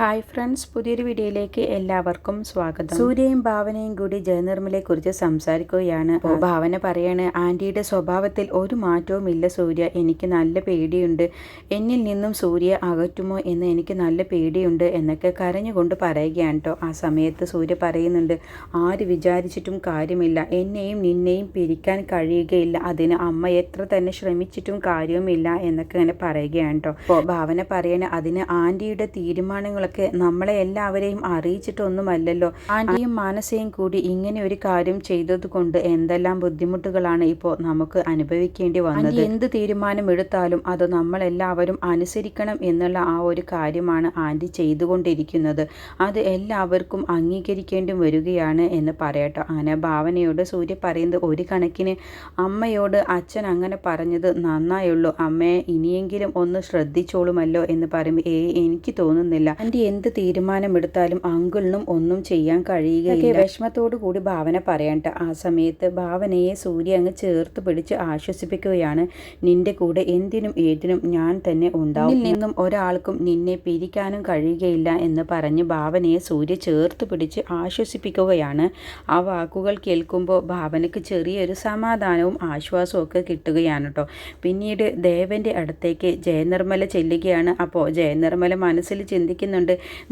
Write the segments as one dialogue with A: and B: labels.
A: Hi friends പുതിയൊരു വീഡിയോയിലേക്ക് എല്ലാവർക്കും സ്വാഗതം. സൂര്യയും ഭാവനയും കൂടി ജയനിർമ്മലെ കുറിച്ച് സംസാരിക്കുകയാണ് ഭാവന പറയാണ് ആന്റിയുടെ സ്വഭാവത്തിൽ ഒരു മാറ്റവും ഇല്ല സൂര്യ. എനിക്ക് നല്ല പേടിയുണ്ട്. എന്നിൽ നിന്നും സൂര്യ അകറ്റുമോ എന്ന് എനിക്ക് നല്ല പേടിയുണ്ട് എന്നൊക്കെ കരഞ്ഞുകൊണ്ട് പറയുകയാണ് കേട്ടോ ആ സമയത്ത് സൂര്യ പറയുന്നുണ്ട് ആര് വിചാരിച്ചിട്ടും കാര്യമില്ല. എന്നെയും നിന്നെയും പിരിക്കാൻ കഴിയുകയില്ല. അതിന് അമ്മ എത്ര തന്നെ ശ്രമിച്ചിട്ടും കാര്യവുമില്ല എന്നൊക്കെ ഇങ്ങനെ പറയുകയാണ് കേട്ടോ ഭാവന പറയണ അതിന് ആന്റിയുടെ തീരുമാനങ്ങളൊക്കെ നമ്മളെ എല്ലാവരെയും അറിയിച്ചിട്ടൊന്നുമല്ലല്ലോ. ആന്റിയും മാനസയും കൂടി ഇങ്ങനെ ഒരു കാര്യം ചെയ്തത് കൊണ്ട് എന്തെല്ലാം ബുദ്ധിമുട്ടുകളാണ് ഇപ്പോൾ നമുക്ക് അനുഭവിക്കേണ്ടി വന്നത്? എന്ത് തീരുമാനം എടുത്താലും അത് നമ്മളെല്ലാവരും അനുസരിക്കണം എന്നുള്ള ആ ഒരു കാര്യമാണ് ആന്റി ചെയ്തുകൊണ്ടിരിക്കുന്നത്. അത് എല്ലാവർക്കും അംഗീകരിക്കേണ്ടി വരികയാണ് എന്ന് പറയട്ടോ. അങ്ങനെ ഭാവനയോട് സൂര്യ പറയുന്നത് ഒരു കണക്കിന് അമ്മയോട് അച്ഛൻ അങ്ങനെ പറഞ്ഞത് നന്നായുള്ളൂ. അമ്മയെ ഇനിയെങ്കിലും ഒന്ന് ശ്രദ്ധിച്ചോളുമല്ലോ എന്ന് പറയുമ്പോൾ ഏ എനിക്ക് തോന്നുന്നില്ല. ആന്റി എന്ത് തീരുമാനമെടുത്താലും അങ്കിളിനും ഒന്നും ചെയ്യാൻ കഴിയുകയില്ല. വിഷമത്തോടു കൂടി ഭാവന പറയണ്ട. ആ സമയത്ത് ഭാവനയെ സൂര്യ അങ്ങ് ചേർത്ത് പിടിച്ച് ആശ്വസിപ്പിക്കുകയാണ്. നിന്റെ കൂടെ എന്തിനും ഏതിനും ഞാൻ തന്നെ ഉണ്ടാവും. നിന്നും ഒരാൾക്കും നിന്നെ പിരിക്കാനും കഴിയുകയില്ല എന്ന് പറഞ്ഞ് ഭാവനയെ സൂര്യ ചേർത്ത് പിടിച്ച് ആശ്വസിപ്പിക്കുകയാണ്. ആ വാക്കുകൾ കേൾക്കുമ്പോൾ ഭാവനയ്ക്ക് ചെറിയൊരു സമാധാനവും ആശ്വാസവും ഒക്കെ കിട്ടുകയാണ് കേട്ടോ പിന്നീട് ദേവന്റെ അടുത്തേക്ക് ജയനിർമ്മല ചെല്ലുകയാണ്. അപ്പോൾ ജയനിർമ്മല മനസ്സിൽ ചിന്തിക്കുന്നുണ്ട്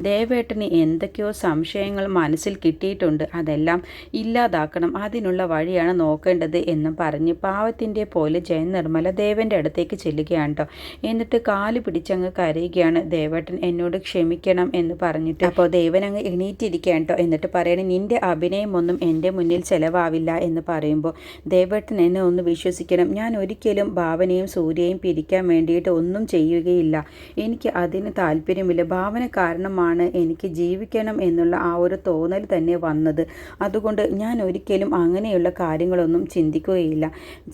A: ദേവേട്ടന് എന്തൊക്കെയോ സംശയങ്ങൾ മനസ്സിൽ കിട്ടിയിട്ടുണ്ട്. അതെല്ലാം ഇല്ലാതാക്കണം. അതിനുള്ള വഴിയാണ് നോക്കേണ്ടത് എന്നും പറഞ്ഞ് പാവത്തിന്റെ പോലെ ജയൻ നിർമ്മല ദേവന്റെ അടുത്തേക്ക് ചെല്ലുകയാണ് കേട്ടോ എന്നിട്ട് കാൽ പിടിച്ചങ്ങ് കരയുകയാണ്. ദേവേട്ടൻ എന്നോട് ക്ഷമിക്കണം എന്ന് പറഞ്ഞിട്ട് അപ്പോൾ ദേവൻ അങ്ങ് എണീറ്റിരിക്കുകയാണ് കേട്ടോ എന്നിട്ട് പറയണേ നിന്റെ അഭിനയമൊന്നും എന്റെ മുന്നിൽ ചെലവാവില്ല എന്ന് പറയുമ്പോൾ ദേവേട്ടൻ എന്നെ ഒന്ന് വിശ്വസിക്കണം. ഞാൻ ഒരിക്കലും ഭാവനയും സൂര്യയും പിരിക്കാൻ വേണ്ടിയിട്ട് ഒന്നും ചെയ്യുകയില്ല. എനിക്ക് അതിന് താല്പര്യമില്ല. ഭാവന കാരണമാണ് എനിക്ക് ജീവിക്കണം എന്നുള്ള ആ ഒരു തോന്നൽ തന്നെ വന്നത്. അതുകൊണ്ട് ഞാൻ ഒരിക്കലും അങ്ങനെയുള്ള കാര്യങ്ങളൊന്നും ചിന്തിക്കുകയില്ല.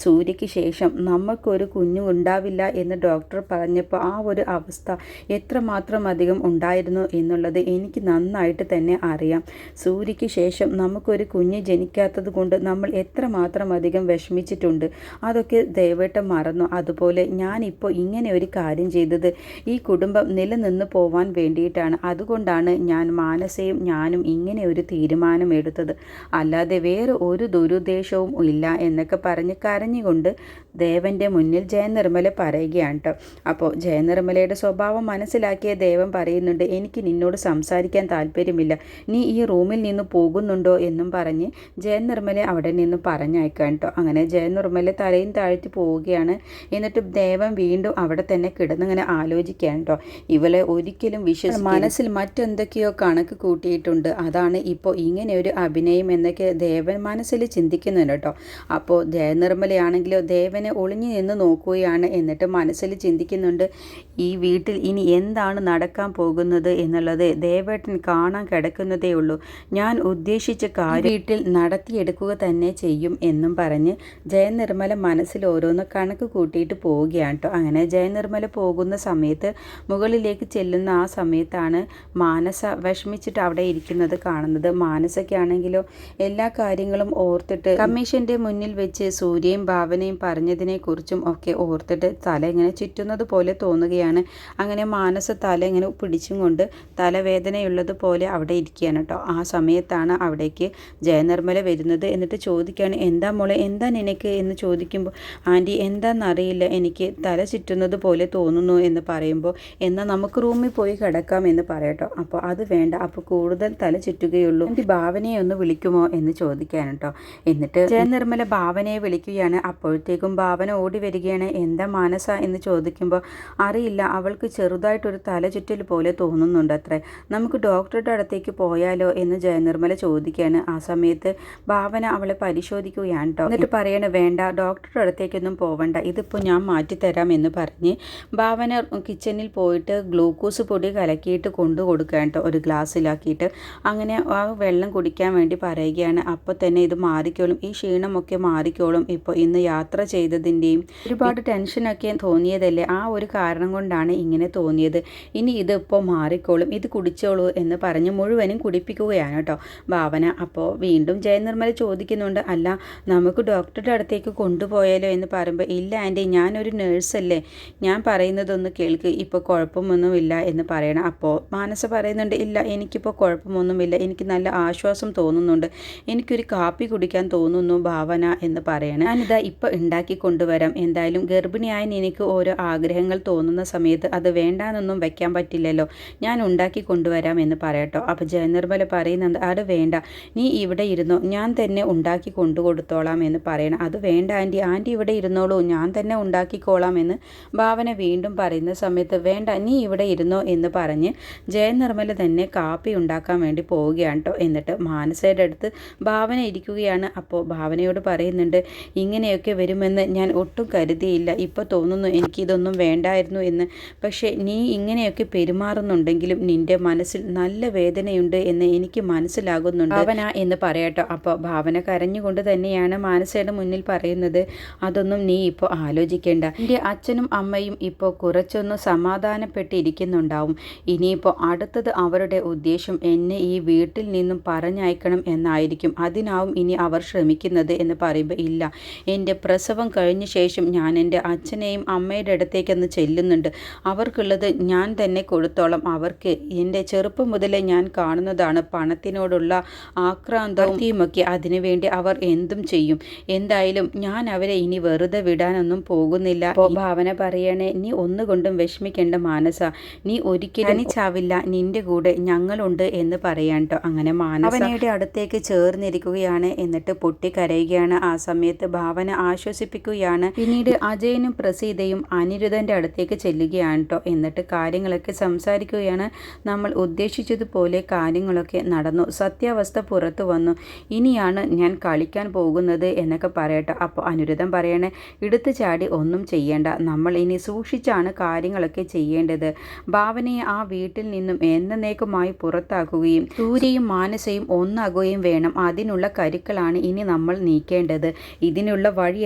A: സൂര്യയ്ക്ക് ശേഷം നമുക്കൊരു കുഞ്ഞു ഉണ്ടാവില്ല എന്ന് ഡോക്ടർ പറഞ്ഞപ്പോൾ ആ ഒരു അവസ്ഥ എത്രമാത്രം അധികം ഉണ്ടായിരുന്നു എന്നുള്ളത് എനിക്ക് നന്നായിട്ട് തന്നെ അറിയാം. സൂര്യയ്ക്ക് ശേഷം നമുക്കൊരു കുഞ്ഞ് ജനിക്കാത്തത് കൊണ്ട് നമ്മൾ എത്രമാത്രം അധികം വിഷമിച്ചിട്ടുണ്ട്. അതൊക്കെ ദയവേട്ടം മറന്നു. അതുപോലെ ഞാനിപ്പോൾ ഇങ്ങനെ ഒരു കാര്യം ചെയ്തത് ഈ കുടുംബം നിലനിന്ന് പോവാൻ വേണ്ടിയിട്ടാണ് അതുകൊണ്ടാണ് ഞാൻ മാനസയും ഞാനും ഇങ്ങനെ ഒരു തീരുമാനം എടുത്തത്. അല്ലാതെ വേറെ ഒരു ദുരുദ്ദേശവും ഇല്ല എന്നൊക്കെ പറഞ്ഞ് കരഞ്ഞുകൊണ്ട് ദേവന്റെ മുന്നിൽ ജയനിർമ്മല പറയുകയാണ് കേട്ടോ അപ്പോൾ ജയനിർമ്മലയുടെ സ്വഭാവം മനസ്സിലാക്കിയ ദേവൻ പറയുന്നുണ്ട് എനിക്ക് നിന്നോട് സംസാരിക്കാൻ താല്പര്യമില്ല. നീ ഈ റൂമിൽ നിന്ന് പോകുന്നുണ്ടോ? എന്നും പറഞ്ഞ് ജയനിർമ്മല അവിടെ നിന്ന് പറഞ്ഞയക്കാം കേട്ടോ അങ്ങനെ ജയനിർമ്മല തലയും താഴ്ത്തി പോവുകയാണ്. എന്നിട്ട് ദേവൻ വീണ്ടും അവിടെ തന്നെ കിടന്നിങ്ങനെ ആലോചിക്കുകയാണ് കേട്ടോ ഇവളെ ഒരിക്കലും വിശ്വസി മനസ്സിൽ മറ്റെന്തൊക്കെയോ കണക്ക് കൂട്ടിയിട്ടുണ്ട്. അതാണ് ഇപ്പോൾ ഇങ്ങനെ ഒരു അഭിനയം എന്നൊക്കെ ദേവൻ മനസ്സിൽ ചിന്തിക്കുന്നുണ്ട് കേട്ടോ അപ്പോൾ ജയനിർമ്മലയാണെങ്കിലോ ദേവനെ ഒളിഞ്ഞു നിന്ന് നോക്കുകയാണ് എന്നിട്ട് മനസ്സിൽ ചിന്തിക്കുന്നുണ്ട് ഈ വീട്ടിൽ ഇനി എന്താണ് നടക്കാൻ പോകുന്നത് എന്നുള്ളത് ദേവേട്ടൻ കാണാൻ കിടക്കുന്നതേ ഉള്ളൂ. ഞാൻ ഉദ്ദേശിച്ച കാര്യം വീട്ടിൽ നടത്തിയെടുക്കുക തന്നെ ചെയ്യും എന്നും പറഞ്ഞ് ജയനിർമ്മല മനസ്സിൽ ഓരോന്ന് കണക്ക് കൂട്ടിയിട്ട് പോവുകയാണ് കേട്ടോ അങ്ങനെ ജയനിർമ്മല പോകുന്ന സമയത്ത് മുകളിലേക്ക് ചെല്ലുന്ന ആ സമയത്താണ് മാനസ വിഷമിച്ചിട്ട് അവിടെ ഇരിക്കുന്നത് കാണുന്നത്. മാനസയ്ക്കാണെങ്കിലോ എല്ലാ കാര്യങ്ങളും ഓർത്തിട്ട് കമ്മീഷന്റെ മുന്നിൽ വെച്ച് സൂര്യയും ഭാവനയും പറഞ്ഞതിനെ കുറിച്ചും ഒക്കെ ഓർത്തിട്ട് തല ഇങ്ങനെ ചുറ്റുന്നത് പോലെ തോന്നുകയാണ്. അങ്ങനെ മാനസ തല ഇങ്ങനെ പിടിച്ചും കൊണ്ട് തലവേദനയുള്ളത് പോലെ അവിടെ ഇരിക്കുകയാണ് കേട്ടോ. ആ സമയത്താണ് അവിടേക്ക് ജയനിർമ്മല വരുന്നത് എന്നിട്ട് ചോദിക്കുകയാണ് എന്താ മോളെ എന്താ നിനക്ക്? എന്ന് ചോദിക്കുമ്പോൾ ആന്റി എന്താണെന്നറിയില്ല എനിക്ക് തല ചുറ്റുന്നത് പോലെ തോന്നുന്നു എന്ന് പറയുമ്പോൾ എന്നാൽ നമുക്ക് റൂമിൽ പോയി കിടക്കാം എന്ന് പറയട്ടോ അപ്പോൾ അത് വേണ്ട അപ്പോൾ കൂടുതൽ തല ചുറ്റുകയുള്ളൂ. എന്റെ ഭാവനയെ ഒന്ന് വിളിക്കുമോ? എന്ന് ചോദിക്കാൻ കേട്ടോ. എന്നിട്ട് ജയനിർമ്മല ഭാവനയെ വിളിക്കുകയാണ്. അപ്പോഴത്തേക്കും ഭാവന ഓടി വരികയാണ്. എന്താ മാനസ എന്ന് ചോദിക്കുമ്പോൾ അറിയില്ല. അവൾക്ക് ചെറുതായിട്ടൊരു തലചുറ്റൽ പോലെ തോന്നുന്നുണ്ട് അത്രേ നമുക്ക് ഡോക്ടറുടെ അടുത്തേക്ക് പോയാലോ എന്ന് ജയനിർമ്മല ചോദിക്കുകയാണ്. ആ സമയത്ത് ഭാവന അവളെ പരിശോധിക്കുകയാണ്. കേട്ടോ എന്നിട്ട് പറയണ വേണ്ട ഡോക്ടറുടെ അടുത്തേക്കൊന്നും പോവണ്ട. ഇതിപ്പോൾ ഞാൻ മാറ്റിത്തരാം എന്ന് പറഞ്ഞ് ഭാവന കിച്ചണിൽ പോയിട്ട് ഗ്ലൂക്കോസ് പൊടി കലക്കിയിട്ട് കൊണ്ടു കൊടുക്കുകയാണ് കേട്ടോ ഒരു ഗ്ലാസ്സിലാക്കിയിട്ട് അങ്ങനെ ആ വെള്ളം കുടിക്കാൻ വേണ്ടി പറയുകയാണ്. അപ്പോൾ തന്നെ ഇത് മാറിക്കോളും. ഈ ക്ഷീണമൊക്കെ മാറിക്കോളും. ഇപ്പോൾ ഇന്ന് യാത്ര ചെയ്തത് ചെയ്തതിന്റെയും ഒരുപാട് ടെൻഷനൊക്കെ തോന്നിയതല്ലേ? ആ ഒരു കാരണം കൊണ്ടാണ് ഇങ്ങനെ തോന്നിയത്. ഇനി ഇതിപ്പോൾ മാറിക്കോളും. ഇത് കുടിച്ചോളൂ എന്ന് പറഞ്ഞ് മുഴുവനും കുടിപ്പിക്കുകയാണ് കേട്ടോ ഭാവന. അപ്പോൾ വീണ്ടും ജയനിർമ്മല ചോദിക്കുന്നുണ്ട് അല്ല നമുക്ക് ഡോക്ടറുടെ അടുത്തേക്ക് കൊണ്ടുപോയാലോ? എന്ന് പറയുമ്പോൾ ഇല്ല ആന്റി ഞാനൊരു നേഴ്സല്ലേ. ഞാൻ പറയുന്നതൊന്ന് കേൾക്ക്. ഇപ്പോൾ കുഴപ്പമൊന്നുമില്ല എന്ന് പറയണം. അപ്പോൾ മാനസ പറയുന്നുണ്ട് ഇല്ല എനിക്കിപ്പോൾ കുഴപ്പമൊന്നുമില്ല. എനിക്ക് നല്ല ആശ്വാസം തോന്നുന്നുണ്ട്. എനിക്കൊരു കാപ്പി കുടിക്കാൻ തോന്നുന്നു ഭാവന എന്ന് പറയണം. ഞാനിതാ ഇപ്പോൾ ഉണ്ടാക്കി കൊണ്ടുവരാം. എന്തായാലും ഗർഭിണിയായ നിനക്ക് ഓരോ ആഗ്രഹങ്ങൾ തോന്നുന്ന സമയത്ത് അത് വേണ്ടാന്നൊന്നും വെക്കാൻ പറ്റില്ലല്ലോ. ഞാൻ ഉണ്ടാക്കി കൊണ്ടുവരാം എന്ന് പറയട്ടോ. അപ്പോൾ ജയനിർമ്മല പറയുന്നത് അത് വേണ്ട. നീ ഇവിടെ ഇരുന്നോ. ഞാൻ തന്നെ ഉണ്ടാക്കി കൊണ്ടു കൊടുത്തോളാം എന്ന് പറയണം. അത് വേണ്ട ആന്റി ആന്റി ഇവിടെ ഇരുന്നോളൂ. ഞാൻ തന്നെ ഉണ്ടാക്കിക്കോളാം എന്ന് ഭാവന വീണ്ടും പറയുന്ന സമയത്ത് വേണ്ട നീ ഇവിടെ ഇരുന്നോ എന്ന് പറഞ്ഞ് ജയനിർമ്മല തന്നെ കാപ്പി ഉണ്ടാക്കാൻ വേണ്ടി പോവുകയാണ് കേട്ടോ എന്നിട്ട് മാനസയുടെ അടുത്ത് ഭാവന ഇരിക്കുകയാണ്. അപ്പോൾ ഭാവനയോട് പറയുന്നുണ്ട് ഇങ്ങനെയൊക്കെ വരുമെന്ന് ഞാൻ ഒട്ടും കരുതിയില്ല. ഇപ്പോൾ തോന്നുന്നു എനിക്കിതൊന്നും വേണ്ടായിരുന്നു എന്ന്. പക്ഷേ നീ ഇങ്ങനെയൊക്കെ പെരുമാറുന്നുണ്ടെങ്കിലും നിന്റെ മനസ്സിൽ നല്ല വേദനയുണ്ട് എന്ന് എനിക്ക് മനസ്സിലാകുന്നുണ്ട്. ഭാവന എന്ന് പറയട്ടോ. അപ്പോൾ ഭാവന കരഞ്ഞുകൊണ്ട് തന്നെയാണ് മാനസയുടെ മുന്നിൽ പറയുന്നത്. അതൊന്നും നീ ഇപ്പോൾ ആലോചിക്കേണ്ട. എന്റെ അച്ഛനും അമ്മയും ഇപ്പോൾ കുറച്ചൊന്ന് സമാധാനപ്പെട്ടിരിക്കുന്നുണ്ടാവും. ഇനിയിപ്പോൾ അടുത്തത് അവരുടെ ഉദ്ദേശം എന്നെ ഈ വീട്ടിൽ നിന്നും പറഞ്ഞയക്കണം എന്നായിരിക്കും. അതിനാവും ഇനി അവർ ശ്രമിക്കുന്നത് എന്ന് പറയുമ്പോൾ ഇല്ല. എന്റെ പ്രസവം കഴിഞ്ഞ ശേഷം ഞാൻ എന്റെ അച്ഛനെയും അമ്മയുടെ അടുത്തേക്കൊന്ന് ചെല്ലുന്നുണ്ട്. അവർക്കുള്ളത് ഞാൻ തന്നെ കൊടുത്തോളം. അവർക്ക് എന്റെ ചെറുപ്പം മുതലേ ഞാൻ കാണുന്നതാണ്. പണത്തിനോടുള്ള ആക്രാന്തവുമൊക്കെ അതിനുവേണ്ടി അവർ എന്തും ചെയ്യും. എന്തായാലും ഞാൻ അവരെ ഇനി വെറുതെ വിടാനൊന്നും പോകുന്നില്ല. ഭാവന പറയണേ നീ ഒന്നുകൊണ്ടും വിഷമിക്കേണ്ട മാനസ. നീ ഒരിക്കലും ചാവില്ല നിന്റെ കൂടെ ഞങ്ങളുണ്ട് എന്ന് പറയാൻ കേട്ടോ അങ്ങനെ മാനസയുടെ അടുത്തേക്ക് ചേർന്നിരിക്കുകയാണ്. എന്നിട്ട് പൊട്ടിക്കരയുകയാണ്. ആ സമയത്ത് ഭാവന ആശ്വസിപ്പിക്കുകയാണ് പിന്നീട് അജയനും പ്രസീതയും അനിരുദ്ധന്റെ അടുത്തേക്ക് ചെല്ലുകയാണ് കേട്ടോ എന്നിട്ട് കാര്യങ്ങളൊക്കെ സംസാരിക്കുകയാണ്. നമ്മൾ ഉദ്ദേശിച്ചതുപോലെ കാര്യങ്ങളൊക്കെ നടന്നു. സത്യാവസ്ഥ പുറത്തു വന്നു. ഇനിയാണ് ഞാൻ കളിക്കാൻ പോകുന്നത് എന്നൊക്കെ പറയട്ടോ. അപ്പോൾ അനിരുദ്ധം പറയണേ എടുത്തു ചാടി ഒന്നും ചെയ്യേണ്ട. നമ്മൾ ഇനി സൂക്ഷിച്ചാണ് കാര്യങ്ങളൊക്കെ ചെയ്യേണ്ടത്. ഭാവനയെ ആ വീട്ടിൽ നിന്നും എന്നേക്കുമായി പുറത്താക്കുകയും സൂര്യയും മാനസയും ഒന്നാകുകയും വേണം. അതിനുള്ള കരുക്കളാണ് ഇനി നമ്മൾ നീക്കേണ്ടത്. ഇതിനുള്ള വഴി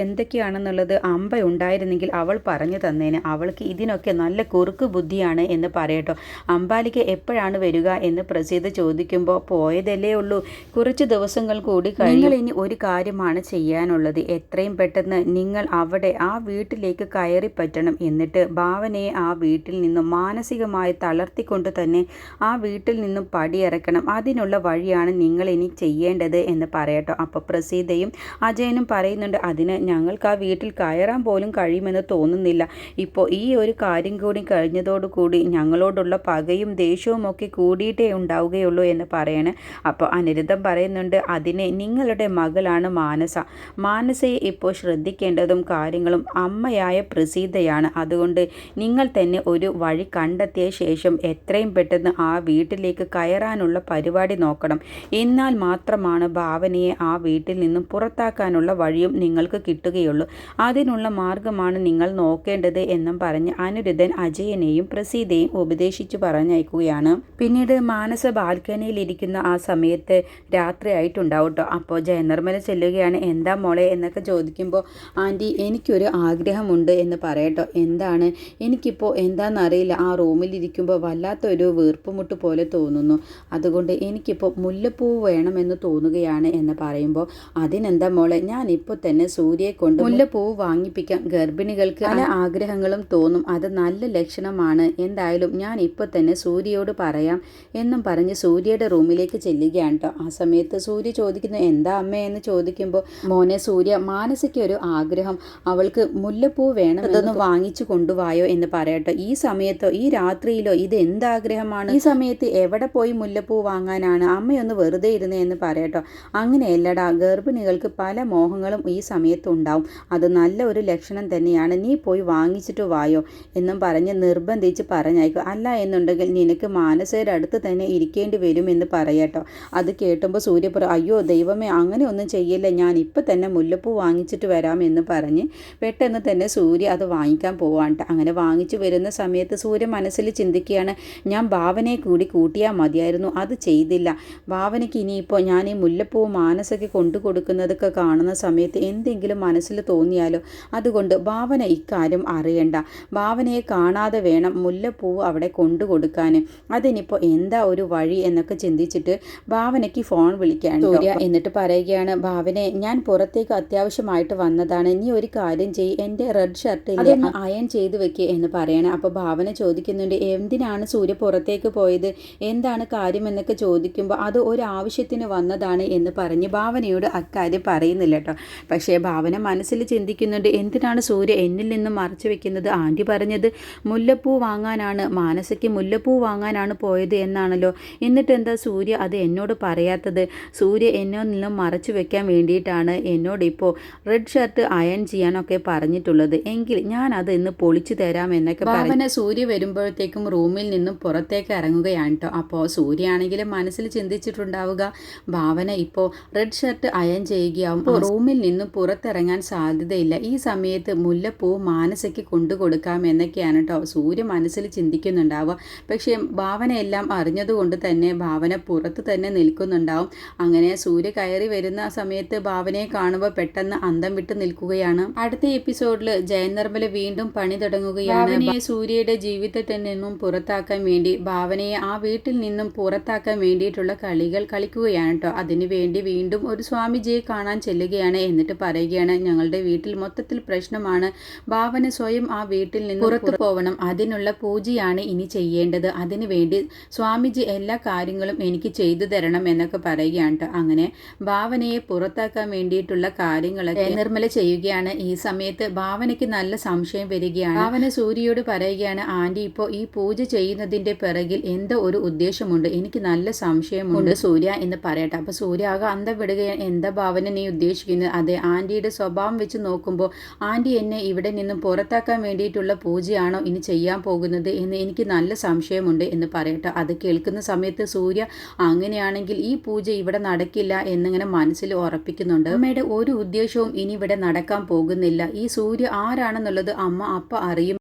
A: എന്തൊക്കെയാണെന്നുള്ളത് അമ്പ ഉണ്ടായിരുന്നെങ്കിൽ അവൾ പറഞ്ഞു തന്നേന്. അവൾക്ക് ഇതിനൊക്കെ നല്ല കുറുക്ക് ബുദ്ധിയാണ് എന്ന് പറയട്ടോ. അമ്പാലിക്ക് എപ്പോഴാണ് വരിക എന്ന് പ്രസീത ചോദിക്കുമ്പോൾ പോയതല്ലേ ഉള്ളൂ. കുറച്ച് ദിവസങ്ങൾ കൂടി നിങ്ങൾ ഇനി ഒരു കാര്യമാണ് ചെയ്യാനുള്ളത്. എത്രയും പെട്ടെന്ന് നിങ്ങൾ അവിടെ ആ വീട്ടിലേക്ക് കയറി പറ്റണം. എന്നിട്ട് ഭാവനയെ ആ വീട്ടിൽ നിന്നും മാനസികമായി തളർത്തിക്കൊണ്ട് തന്നെ ആ വീട്ടിൽ നിന്നും പടിയിറക്കണം. അതിനുള്ള വഴിയാണ് നിങ്ങൾ ഇനി ചെയ്യേണ്ടത് എന്ന് പറയട്ടോ. അപ്പോൾ പ്രസീതയും അജയനും പറയുന്നുണ്ട് അതിന് ഞങ്ങൾക്ക് ആ വീട്ടിൽ കയറാൻ പോലും കഴിയുമെന്ന് തോന്നുന്നില്ല. ഇപ്പോൾ ഈ ഒരു കാര്യം കൂടി കഴിഞ്ഞതോടുകൂടി ഞങ്ങളോടുള്ള പകയും ദേഷ്യവും ഒക്കെ കൂടിയിട്ടേ ഉണ്ടാവുകയുള്ളൂ എന്ന് പറയണേ. അപ്പോൾ അനിരുദ്ധം പറയുന്നുണ്ട് അതിനെ നിങ്ങളുടെ മകളാണ് മാനസ. മാനസയെ ഇപ്പോൾ ശ്രദ്ധിക്കേണ്ടതും കാര്യങ്ങളും അമ്മയായ പ്രസീതയാണ്. അതുകൊണ്ട് നിങ്ങൾ തന്നെ ഒരു വഴി കണ്ടെത്തിയ ശേഷം എത്രയും പെട്ടെന്ന് ആ വീട്ടിലേക്ക് കയറാനുള്ള പരിപാടി നോക്കണം. എന്നാൽ മാത്രമാണ് ഭാവനയെ ആ വീട്ടിൽ നിന്നും പുറത്താക്കാനുള്ള വഴിയും നിങ്ങൾക്ക് കിട്ടുകയുള്ളൂ. അതിനുള്ള മാർഗമാണ് നിങ്ങൾ നോക്കേണ്ടത് എന്നും പറഞ്ഞ് അനിരുദ്ധൻ അജയനെയും പ്രസീതയും ഉപദേശിച്ചു പറഞ്ഞയക്കുകയാണ്. പിന്നീട് മാനസ ബാൽക്കണിയിൽ ഇരിക്കുന്ന ആ സമയത്ത് രാത്രി ആയിട്ടുണ്ടാവും കേട്ടോ അപ്പോൾ ജയനിർമ്മല ചെല്ലുകയാണ് എന്താ മോളെ? എന്നൊക്കെ ചോദിക്കുമ്പോൾ ആന്റി എനിക്കൊരു ആഗ്രഹമുണ്ട് എന്ന് പറയട്ടോ. എന്താണ്? എനിക്കിപ്പോൾ എന്താണെന്നറിയില്ല ആ റൂമിലിരിക്കുമ്പോൾ വല്ലാത്തൊരു വീർപ്പുമുട്ട് പോലെ തോന്നുന്നു. അതുകൊണ്ട് എനിക്കിപ്പോൾ മുല്ലപ്പൂ വേണമെന്ന് തോന്നുകയാണ് എന്ന് പറയുമ്പോൾ അതിനെന്താ മോളെ? ഞാനിപ്പോൾ തന്നെ സൂര്യയെ കൊണ്ട് മുല്ലപ്പൂവ് വാങ്ങിപ്പിക്കാം ഗർഭിണികൾക്ക് പല ആഗ്രഹങ്ങളും തോന്നും. അത് നല്ല ലക്ഷണമാണ്. എന്തായാലും ഞാൻ ഇപ്പോൾ തന്നെ സൂര്യയോട് പറയാം എന്നും പറഞ്ഞ് സൂര്യയുടെ റൂമിലേക്ക് ചെല്ലുകയാണ് കേട്ടോ ആ സമയത്ത് സൂര്യ ചോദിക്കുന്നു എന്താ അമ്മ? എന്ന് ചോദിക്കുമ്പോൾ മോനെ സൂര്യ മാനസിക ഒരു ആഗ്രഹം. അവൾക്ക് മുല്ലപ്പൂ വേണം അതൊന്ന് വാങ്ങിച്ചു കൊണ്ടുപോയോ എന്ന് പറയട്ടോ. ഈ സമയത്തോ ഈ രാത്രിയിലോ ഇത് എന്താഗ്രഹമാണ്? ഈ സമയത്ത് എവിടെ പോയി മുല്ലപ്പൂ വാങ്ങാനാണ്? അമ്മയൊന്ന് വെറുതെ ഇരുന്നേ എന്ന് പറയട്ടോ. അങ്ങനെയല്ലടാ ഗർഭിണികൾക്ക് പല മോഹങ്ങളും ഈ സമയത്ത് ഉണ്ടാവും അത് നല്ല ഒരു ലക്ഷണം തന്നെയാണ്. നീ പോയി വാങ്ങിച്ചിട്ട് വായോ? എന്നും പറഞ്ഞ് നിർബന്ധിച്ച് പറഞ്ഞയക്കും. അല്ല എന്നുണ്ടെങ്കിൽ നിനക്ക് മാനസയുടെ അടുത്ത് തന്നെ ഇരിക്കേണ്ടി വരുമെന്ന് പറയട്ടോ. അത് കേട്ടുമ്പോൾ സൂര്യ പറ അയ്യോ ദൈവമേ അങ്ങനെ ഒന്നും ചെയ്യില്ല. ഞാൻ ഇപ്പം തന്നെ മുല്ലപ്പൂ വാങ്ങിച്ചിട്ട് വരാം എന്ന് പറഞ്ഞ് പെട്ടെന്ന് തന്നെ സൂര്യ അത് വാങ്ങിക്കാൻ പോവാണ്ട് അങ്ങനെ വാങ്ങിച്ചു വരുന്ന സമയത്ത് സൂര്യ മനസ്സിൽ ചിന്തിക്കുകയാണ് ഞാൻ ഭാവനയെ കൂടി കൂട്ടിയാൽ മതിയായിരുന്നു. അത് ചെയ്തില്ല. ഭാവനയ്ക്ക് ഇനിയിപ്പോൾ ഞാൻ ഈ മുല്ലപ്പൂ മാനസയ്ക്ക് കൊണ്ടു കൊടുക്കുന്നതൊക്കെ കാണുന്ന സമയത്ത് എന്തെങ്കിലും മനസ്സിൽ തോന്നിയാലോ? അതുകൊണ്ട് ഭാവന ഇക്കാര്യം അറിയണ്ട. ഭാവനയെ കാണാതെ വേണം മുല്ലപ്പൂവ് അവിടെ കൊണ്ടു കൊടുക്കാൻ അതിനിപ്പോൾ എന്താ ഒരു വഴി എന്നൊക്കെ ചിന്തിച്ചിട്ട് ഭാവനയ്ക്ക് ഫോൺ വിളിക്കാൻ സൂര്യ എന്നിട്ട് പറയുകയാണ് ഭാവനെ ഞാൻ പുറത്തേക്ക് അത്യാവശ്യമായിട്ട് വന്നതാണ്. നീ ഒരു കാര്യം ചെയ്യ്. എന്റെ റെഡ് ഷർട്ട് അയൺ ചെയ്ത് വെക്കുക എന്ന് പറയണം. അപ്പോൾ ഭാവന ചോദിക്കുന്നുണ്ട് എന്തിനാണ് സൂര്യ പുറത്തേക്ക് പോയത്? എന്താണ് കാര്യം എന്നൊക്കെ ചോദിക്കുമ്പോൾ അത് ഒരു ആവശ്യത്തിന് വന്നതാണ് എന്ന് പറഞ്ഞ് ഭാവനയോട് അക്കാര്യം പറയുന്നില്ല കേട്ടോ. പക്ഷേ ഭാവന മനസ്സിൽ ചിന്തിക്കുന്നുണ്ട് എന്തിനാണ് സൂര്യ എന്നിൽ നിന്നും മറച്ചു വെക്കുന്നത്? ആന്റി പറഞ്ഞത് മുല്ലപ്പൂ വാങ്ങാനാണ് മാനസയ്ക്ക് മുല്ലപ്പൂ വാങ്ങാനാണ് പോയത് എന്നാണല്ലോ. എന്നിട്ട് എന്താ സൂര്യ അത് എന്നോട് പറയാത്തത്? സൂര്യ എന്നോ നിന്നും മറച്ചു വെക്കാൻ വേണ്ടിയിട്ടാണ് എന്നോട് ഇപ്പോൾ റെഡ് ഷർട്ട് അയൺ ചെയ്യാനൊക്കെ പറഞ്ഞിട്ടുള്ളത്. എങ്കിൽ ഞാൻ അത് ഇന്ന് പൊളിച്ചു തരാം എന്നൊക്കെ ഭാവന സൂര്യ വരുമ്പോഴത്തേക്കും റൂമിൽ നിന്നും പുറത്തേക്ക് ഇറങ്ങുകയാണ് കേട്ടോ അപ്പോൾ സൂര്യ ആണെങ്കിലും മനസ്സിൽ ചിന്തിച്ചിട്ടുണ്ടാവുക ഭാവന ഇപ്പോൾ റെഡ് ഷർട്ട് അയൺ ചെയ്യുകയാവും. റൂമിൽ നിന്നും പുറത്തിറങ്ങാൻ സാധ്യതയില്ല. ഈ സമയത്ത് മുല്ലപ്പൂ മാനസയ്ക്ക് കൊണ്ടുകൊടുക്കാം എന്നൊക്കെയാണ് കേട്ടോ സൂര്യ മനസ്സിൽ ചിന്തിക്കുന്നുണ്ടാവുക. പക്ഷേ ഭാവനയെല്ലാം അറിഞ്ഞതുകൊണ്ട് തന്നെ ഭാവന പുറത്ത് തന്നെ നിൽക്കുന്നുണ്ടാവും. അങ്ങനെ സൂര്യ കയറി വരുന്ന സമയത്ത് ഭാവനയെ കാണുമ്പോൾ പെട്ടെന്ന് അന്തം വിട്ട് നിൽക്കുകയാണ്. അടുത്ത എപ്പിസോഡിൽ ജയൻ നിർമ്മല വീണ്ടും പണി തുടങ്ങുകയാണ്. സൂര്യയുടെ ജീവിതത്തിൽ നിന്നും പുറത്താക്കാൻ വേണ്ടി ഭാവനയെ ആ വീട്ടിൽ നിന്നും പുറത്താക്കാൻ വേണ്ടിയിട്ടുള്ള കളികൾ കളിക്കുകയാണ് കേട്ടോ അതിനു വേണ്ടി വീണ്ടും ഒരു സ്വാമിജിയെ കാണാൻ ചെല്ലുകയാണ് എന്നിട്ട് പറയുകയാണ് ഞങ്ങളുടെ വീട്ടിൽ മൊത്തത്തിൽ പ്രശ്നമാണ്. ഭാവന സ്വയം ആ വീട്ടിൽ നിന്ന് പുറത്തു പോകണം അതിനുള്ള പൂജയാണ് ഇനി ചെയ്യേണ്ടത്. അതിനുവേണ്ടി സ്വാമിജി എല്ലാ കാര്യങ്ങളും എനിക്ക് ചെയ്തു തരണം എന്നൊക്കെ പറയുകയാണ് അങ്ങനെ ഭാവനയെ പുറത്താക്കാൻ വേണ്ടിയിട്ടുള്ള കാര്യങ്ങളൊക്കെ നിർമ്മല ചെയ്യുകയാണ്. ഈ സമയത്ത് ഭാവനയ്ക്ക് നല്ല സംശയം വരികയാണ്. ഭാവന സൂര്യയോട് പറയുകയാണ് ആന്റി ഇപ്പോൾ ഈ പൂജ ചെയ്യുന്നതിന്റെ പിറകിൽ എന്തോ ഒരു ഉദ്ദേശമുണ്ട്. എനിക്ക് നല്ല സംശയമുണ്ട് സൂര്യ എന്ന് പറയട്ടെ. അപ്പൊ സൂര്യ ആകെ അന്തം വിടുകയാണ്. എന്താ ഭാവന നീ ഉദ്ദേശിക്കുന്നത്? അതെ ആന്റിയുടെ സ്വഭാവം വെച്ച് നോക്കുമ്പോൾ ആന്റി എന്നെ ഇവിടെ നിന്നും പുറത്താക്കാൻ വേണ്ടിയിട്ടുള്ള പൂജയാണോ ഇനി ചെയ്യാൻ പോകുന്നത് എന്ന് എനിക്ക് നല്ല സംശയമുണ്ട് എന്ന് പറയട്ടെ. അത് കേൾക്കുന്ന സമയത്ത് സൂര്യ അങ്ങനെയാണെങ്കിൽ ഈ പൂജ ഇവിടെ നടക്കില്ല എന്നിങ്ങനെ മനസ്സിൽ ഉറപ്പിക്കുന്നുണ്ട്. അമ്മയുടെ ഒരു ഉദ്ദേശവും ഇനി ഇവിടെ നടക്കാൻ പോകുന്നില്ല. ഈ സൂര്യ ആരാണെന്നുള്ളത് അമ്മ അപ്പ അറിയും.